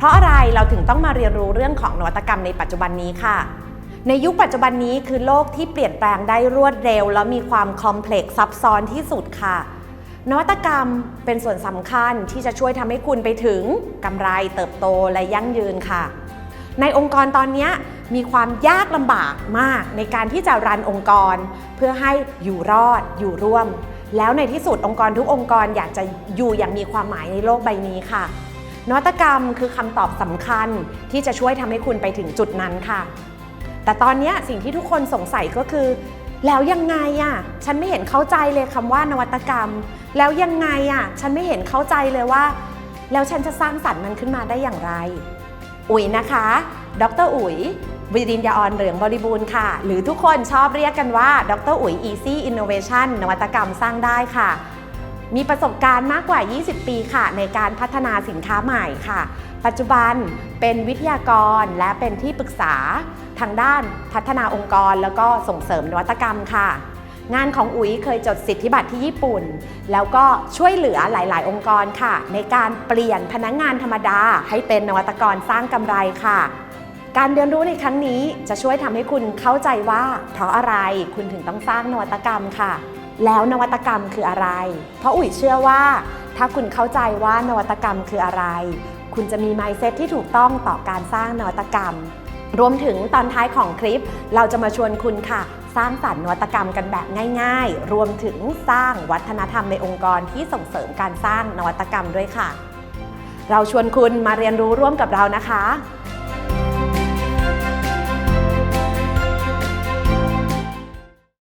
เพราะอะไรเราถึงต้องมาเรียนรู้เรื่องของนวัตกรรมในปัจจุบันนี้ค่ะ ในยุคปัจจุบันนี้คือโลกที่เปลี่ยนแปลงได้รวดเร็ว และมีความคอมเพล็กซ์ซับซ้อนที่สุดค่ะ นวัตกรรมเป็นส่วนสำคัญที่จะช่วยทำให้คุณไปถึงกำไรเติบโตและยั่งยืนค่ะ ในองค์กรตอนนี้มีความยากลำบากมากในการที่จะรันองค์กร เพื่อให้อยู่รอดอยู่ร่วม แล้วในที่สุดองค์กรทุกองค์กรอยากจะอยู่อย่างมีความหมายในโลกใบนี้ค่ะ นวัตกรรมคือคำตอบสำคัญที่จะช่วยทำให้คุณไปถึงจุดนั้นค่ะ แต่ตอนนี้สิ่งที่ทุกคนสงสัยก็คือ แล้วยังไงอะฉันไม่เห็นเข้าใจเลยคำว่านวัตกรรม แล้วยังไงอะฉันไม่เห็นเข้าใจเลยว่า แล้วฉันจะสร้างสรรค์มันขึ้นมาได้อย่างไร อุ๋ยนะคะ ดรอุ๋ยวิริญญาออนเหลืองบริบูรณ์ค่ะ หรือทุกคนชอบเรียกกันว่า ดรอุ๋ย Easy Innovation นวัตกรรมสร้างได้ค่ะ มีประสบการณ์มากกว่า 20 ปีค่ะ ในการพัฒนาสินค้าใหม่ค่ะ ปัจจุบันเป็นวิทยากรและเป็นที่ปรึกษาทางด้านพัฒนาองค์กร แล้วก็ส่งเสริมนวัตกรรมค่ะ งานของอุ๋ยเคยจดสิทธิบัตรที่ญี่ปุ่น แล้วก็ช่วยเหลือหลาย ๆ องค์กรค่ะ ในการเปลี่ยนพนักงงานธรรมดา ให้เป็นนวัตกรสร้างกำไรค่ะ การเรียนรู้ในครั้งนี้จะช่วยทำให้คุณเข้าใจว่า เพราะอะไรคุณถึงต้องสร้างนวัตกรรมค่ะ แล้วนวัตกรรมคืออะไร เพราะอุ๋ยเชื่อว่า ถ้าคุณเข้าใจว่านวัตกรรมคืออะไร คุณจะมี mindset ที่ถูกต้องต่อการสร้างนวัตกรรม รวมถึงตอนท้ายของคลิป เราจะมาชวนคุณค่ะ สร้างสรรค์นวัตกรรมกันแบบง่าย ๆ รวมถึงสร้างวัฒนธรรมในองค์กรที่ส่งเสริมการสร้างนวัตกรรมด้วยค่ะ เราชวนคุณมาเรียนรู้ร่วมกับเรานะคะ